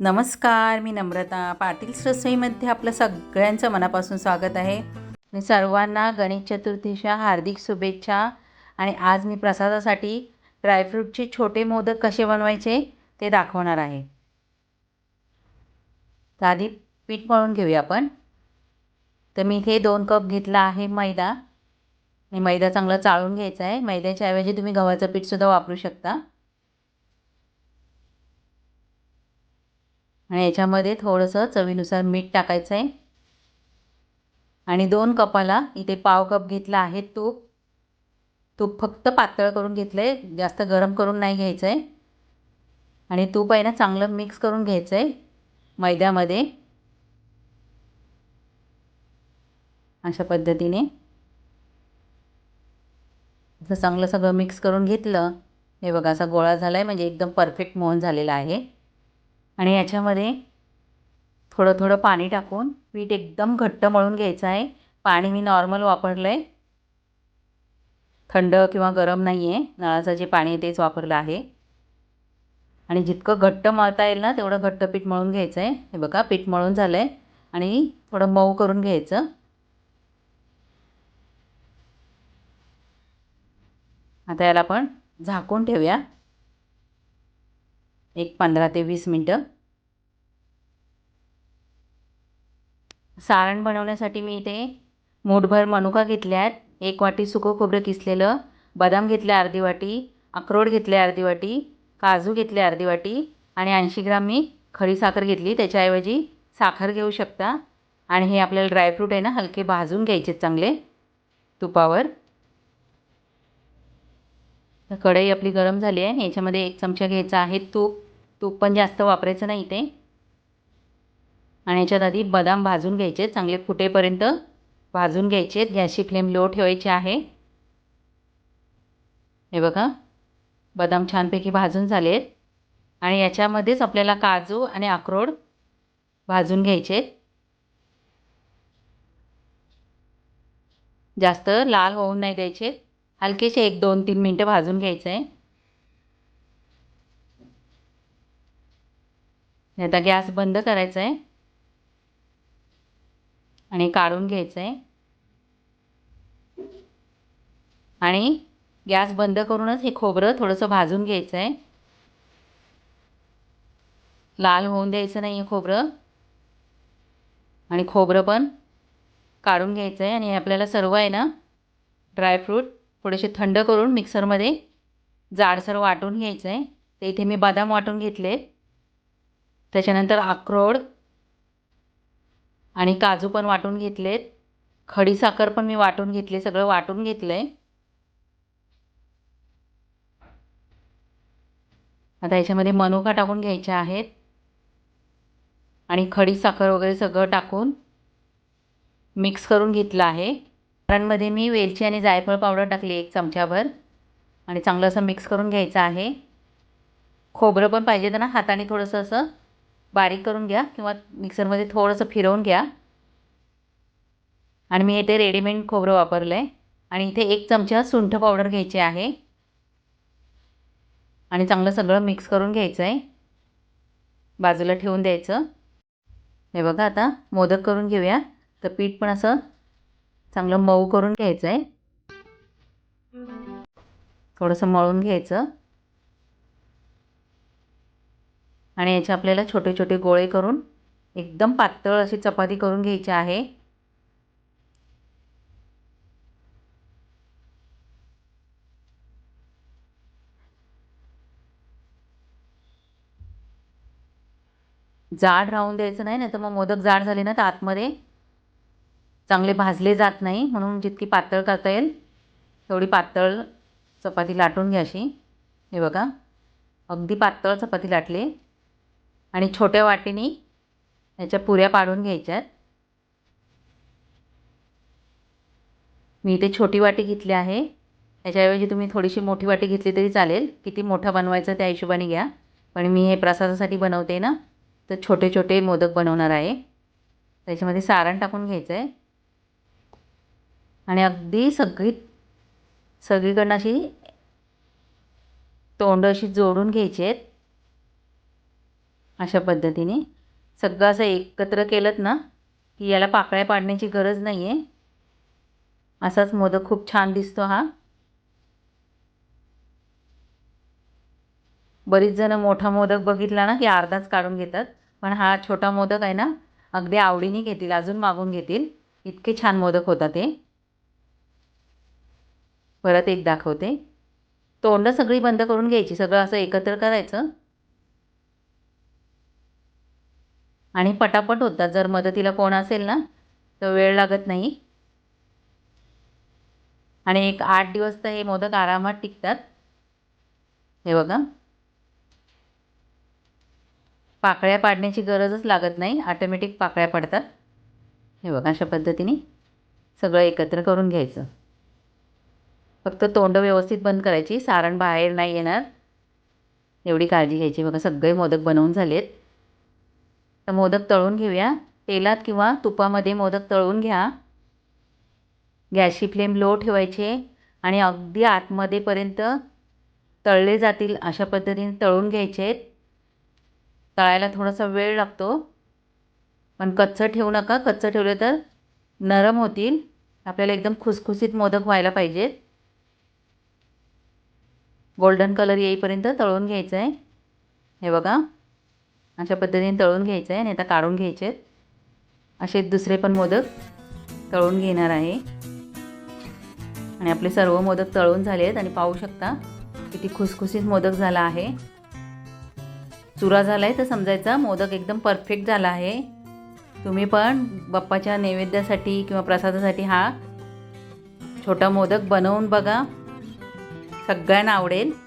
नमस्कार मी नम्रता. पाटील रसोईमध्ये आपलं सगळ्यांचं मनापासून स्वागत आहे. आणि सर्वांना गणेश चतुर्थीच्या हार्दिक शुभेच्छा आणि आज मी प्रसादासाठी ड्रायफ्रूटचे छोटे मोदक कसे बनवायचे ते दाखवणार आहे. आधी पीठ मळून घेऊया आपण. तर मी इथे दोन कप घेतला आहे मैदा. आणि मैदा चांगला चाळून घ्यायचा आहे. मैद्याच्या ऐवजी तुम्ही गव्हाचं पीठसुद्धा वापरू शकता. आणि याच्यामध्ये थोडंसं चवीनुसार मीठ टाकायचं आहे आणि दोन कपाला इथे पाव कप घेतला आहे तूप. तूप फक्त पातळ करून घेतलं आहे जास्त गरम करून नाही घ्यायचं आहे आणि तूप आहे ना चांगलं मिक्स करून घ्यायचं आहे मैद्यामध्ये. अशा पद्धतीने. असं चांगलं सगळं मिक्स करून घेतलं. हे बघा असा गोळा झाला आहे म्हणजे एकदम परफेक्ट मोहन झालेला आहे. आणि याच्यामध्ये थोडं थोडं पाणी टाकून पीठ एकदम घट्ट मळून घ्यायचं आहे. पाणी मी नॉर्मल वापरलं आहे थंड किंवा गरम नाही आहे नळाचं जे पाणी आहे तेच वापरलं आहे. आणि जितकं घट्ट मळता येईल ना तेवढं घट्ट पीठ मळून घ्यायचं आहे. हे बघा पीठ मळून झालं आहे आणि थोडं मऊ करून घ्यायचं. आता याला आपण झाकून ठेवूया. एक पंधरा ते वीस मिनटं. सारण बनवण्यासाठी मी इथे मूठभर मनुका घेतल्या आहेत. एक वाटी सुकं खोबरं किसलेलं बदाम घेतले अर्धी वाटी अक्रोड घेतले अर्धी वाटी काजू घेतले अर्धी वाटी आणि ऐंशी ग्राम मी खडी साखर घेतली. त्याच्याऐवजी साखर घेऊ शकता. आणि हे आपल्याला ड्रायफ्रूट आहे ना हलके भाजून घ्यायचे चांगले तुपावर. तर कढई आपली गरम झाली आहे. याच्यामध्ये एक चमचा घ्यायचा आहे तूप. तूप पण जास्त वापरायचं नाही ते आणि याच्यात आधी बदाम भाजून घ्यायचे चांगले फुटेपर्यंत भाजून घ्यायचे. गॅसची फ्लेम लो ठेवायची आहे. हे बघा बदाम छानपैकी भाजून झाले आहेत आणि याच्यामध्येच आपल्याला काजू आणि अक्रोड भाजून घ्यायचे. जास्त लाल होऊन नाही द्यायचे. हलकेसे एक दोन तीन मिनटं भाजून घ्यायचं. आहे आता गॅस बंद करायचा आहे आणि काढून घ्यायचं आहे आणि गॅस बंद करूनच हे खोबरं थोडंसं भाजून घ्यायचं आहे लाल होऊन द्यायचं नाही आहे खोबरं. आणि खोबरं पण काढून घ्यायचं आहे आणि आपल्याला सर्व आहे ना ड्रायफ्रूट थोडेसे थंड करून मिक्सरमध्ये जाडसर वाटून घ्यायचं आहे ते इथे मी बदाम वाटून घेतले त्याच्यानंतर अक्रोड आणि काजू पण वाटून घेतलेत. खडीसाखर पण मी वाटून घेतली सगळं वाटून घेतलं आहे आता याच्यामध्ये मनुका टाकून घ्यायच्या आहेत. आणि खडीसाखर वगैरे सगळं टाकून मिक्स करून घेतलं आहे. सारणमध्ये मी वेलची आणि जायफळ पावडर टाकली एक चमच्याभर. आणि चांगलं असं मिक्स करून घ्यायचं आहे. खोबरं पण पाहिजे तर ना हाताने थोडंसं असं. बारीक करून घ्या किंवा मिक्सरमध्ये थोडंसं फिरवून घ्या. आणि मी इथे रेडीमेड खोबरं वापरलं आहे आणि इथे एक चमचा सुंठ पावडर घ्यायची आहे. आणि चांगलं सगळं मिक्स करून घ्यायचं आहे बाजूला ठेवून द्यायचं. हे बघा आता मोदक करून घेऊया. तर पीठ पण असं चांगलं मऊ करून घ्यायचं आहे थोडंसं मळून घ्यायचं. आणि याचे आपल्याला छोटे छोटे गोळे करून एकदम पातळ अशी चपाती करून घ्यायची आहे. जाड राहून द्यायचं नाही नाही तर मग मोदक जाड झाले ना तर आतमध्ये चांगले भाजले जात नाही म्हणून जितकी पातळ करता येईल तेवढी पातळ चपाती लाटून घ्या अशी. हे बघा अगदी पातळ चपाती लाटली. आणि छोट्या वाटीने ह्याच्या पुऱ्या पाडून घ्यायच्यात. मी इथे छोटी वाटी घेतली आहे. त्याच्याऐवजी तुम्ही थोडीशी मोठी वाटी घेतली तरी चालेल. किती मोठं बनवायचं त्या हिशोबाने घ्या. पण मी हे प्रसादासाठी बनवते ना तर छोटे छोटे मोदक बनवणार आहे. त्याच्यामध्ये सारण टाकून घ्यायचं आहे आणि अगदी सगळी सगळीकडनं अशी तोंड अशी जोडून घ्यायची आहेत. अशा पद्धतीने. सगळं असं एकत्र केलंत ना की याला पाकळ्या पाडण्याची गरज नाही आहे असाच मोदक खूप छान दिसतो हा. बरीच जणं मोठा मोदक बघितला ना की अर्धाच काढून घेतात. पण हा छोटा मोदक आहे ना अगदी आवडीने घेतील अजून मागून घेतील. इतके छान मोदक होता ते परत एक दाखवते. तोंड सगळी बंद करून घ्यायची सगळं असं एकत्र करायचं. आणि पटापट होतात. जर मदतीला कोण असेल ना तर वेळ लागत नाही. आणि एक आठ दिवस तर हे मोदक आरामात टिकतात. हे बघा. पाकळ्या पाडण्याची गरजच लागत नाही. ऑटोमॅटिक पाकळ्या पडतात. हे बघा अशा पद्धतीने सगळं एकत्र करून घ्यायचं. फक्त तोंड व्यवस्थित बंद करायची. सारण बाहेर नाही येणार. एवढी काळजी घ्यायची. बघा सगळे मोदक बनवून झालेत. तर मोदक तळून घेऊया. तेलात किंवा तुपामध्ये मोदक तळून घ्या. गॅसची फ्लेम लो ठेवायचे आणि अगदी आतमध्येपर्यंत तळले जातील अशा पद्धतीने तळून घ्यायचे. आहेत तळायला थोडासा वेळ लागतो. पण कच्चं ठेवू नका. कच्चं ठेवलं तर नरम होतील. आपल्याला एकदम खुसखुसीत मोदक व्हायला पाहिजेत. गोल्डन कलर येईपर्यंत तळून घ्यायचं आहे हे बघा. अशा पद्धतीने तळून घ्यायचं आहे आणि आता काढून घ्यायचे आहेत. असे दुसरे पण मोदक तळून घेणार आहे. आणि आपले सर्व मोदक तळून झाले आहेत आणि पाहू शकता किती खुसखुशीत मोदक झाला आहे. चुरा झाला आहे तर समजायचा मोदक एकदम परफेक्ट झाला आहे. तुम्ही पण बाप्पाच्या नैवेद्यासाठी किंवा प्रसादासाठी हा छोटा मोदक बनवून बघा. सगळ्यांना आवडेल.